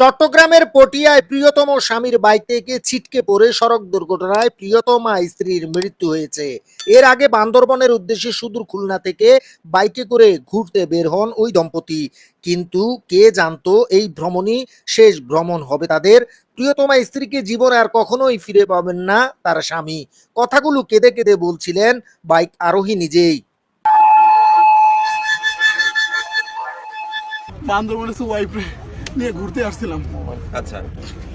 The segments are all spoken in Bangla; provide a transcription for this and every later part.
চট্টগ্রামের পটিয়ায় প্রিয়তম স্বামীর বাইক থেকে ছিটকে পড়ে সড়ক দুর্ঘটনায় প্রিয়তমা স্ত্রীর মৃত্যু হয়েছে। এর আগে বান্দরবনের উদ্দেশ্যে সুদূর খুলনা থেকে বাইকে করে ঘুরতে বের হন ওই দম্পতি। কিন্তু কে জানতো এই ভ্রমণই শেষ ভ্রমণ হবে তাদের। প্রিয়তমা স্ত্রীকে জীবনে আর কখনোই ফিরে পাবেন না তার স্বামী। কথাগুলো কেঁদে কেঁদে বলছিলেন বাইক আরোহী নিজেই। বান্দরবনে সে ওয়াইফ নিয়ে ঘুরতে আসছিলাম। আচ্ছা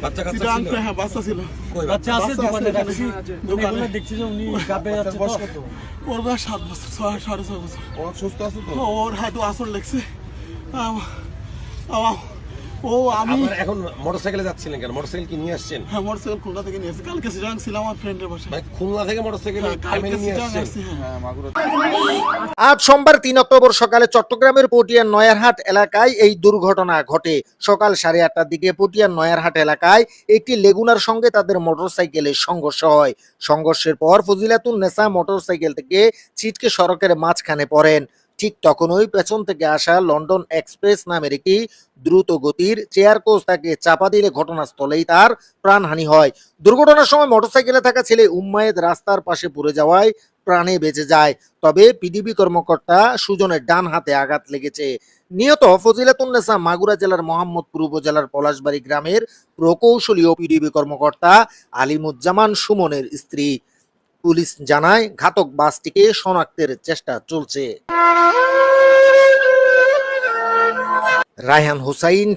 বাচ্চা কাচ্চা ছিল? হ্যাঁ বাচ্চা ছিল। বাচ্চা? আছে দোকানে রাখছি দোকানে। দেখছি যে উনি গাবে যাচ্ছে তো। ওর বয়স সাত বছর ছয় সাড়ে ছয় বছর। ও সুস্থ আছে তো? ওর হাতে আসর লেগছে। আম- ও আমি এখন মোটরসাইকেলে যাচ্ছিলেন কেন? মোটরসাইকেল কি নিয়ে আসছেন? হ্যাঁ মোটরসাইকেল খুলনা থেকে নিয়ে আসছি। কালকে ছিলাম আমার ফ্রেন্ডের বাসায়। ভাই খুলনা থেকে মোটরসাইকেল হ্যাঁ, কালকে নিয়ে আসছি হ্যাঁ আজ সোমবার তিন অক্টোবর সকালে চট্টগ্রামের পটিয়ার নয়ারহাট এলাকায় এই দুর্ঘটনা ঘটে। সকাল সাড়ে আটটার দিকে পটিয়ার নয়ারহাট এলাকায় একটি লেগুনার সঙ্গে তাদের মোটরসাইকেলের সংঘর্ষ হয়। সংঘর্ষের পর ফজিলাতুন নেসা মোটরসাইকেল থেকে ছিটকে সড়কের মাঝখানে পড়েন। ঠিক তখনই পেছন থেকে আসা লন্ডন এক্সপ্রেস নামের একটি দ্রুত গতির চেয়ার কোচ তাকে চাপা দিলে ঘটনাস্থলেই তার প্রাণহানি হয়। দুর্ঘটনার সময় মোটরসাইকেলে থাকা ছেলে উম্মায়েদ রাস্তার পাশে পড়ে যাওয়ায় প্রাণে বেঁচে যায়। তবে পিডিবি কর্মকর্তা সুজনের ডান হাতে আঘাত লেগেছে। নিহত ফজিলাতুন্নেসা মাগুরা জেলার মোহাম্মদপুর উপজেলার পলাশবাড়ি গ্রামের প্রকৌশলী ও পিডিবি কর্মকর্তা আলিমুজ্জামান সুমনের স্ত্রী। পুলিশ জানায় ঘাতক বাসটিকে শনাক্তের চেষ্টা চলছে। রায়হান হুসাইন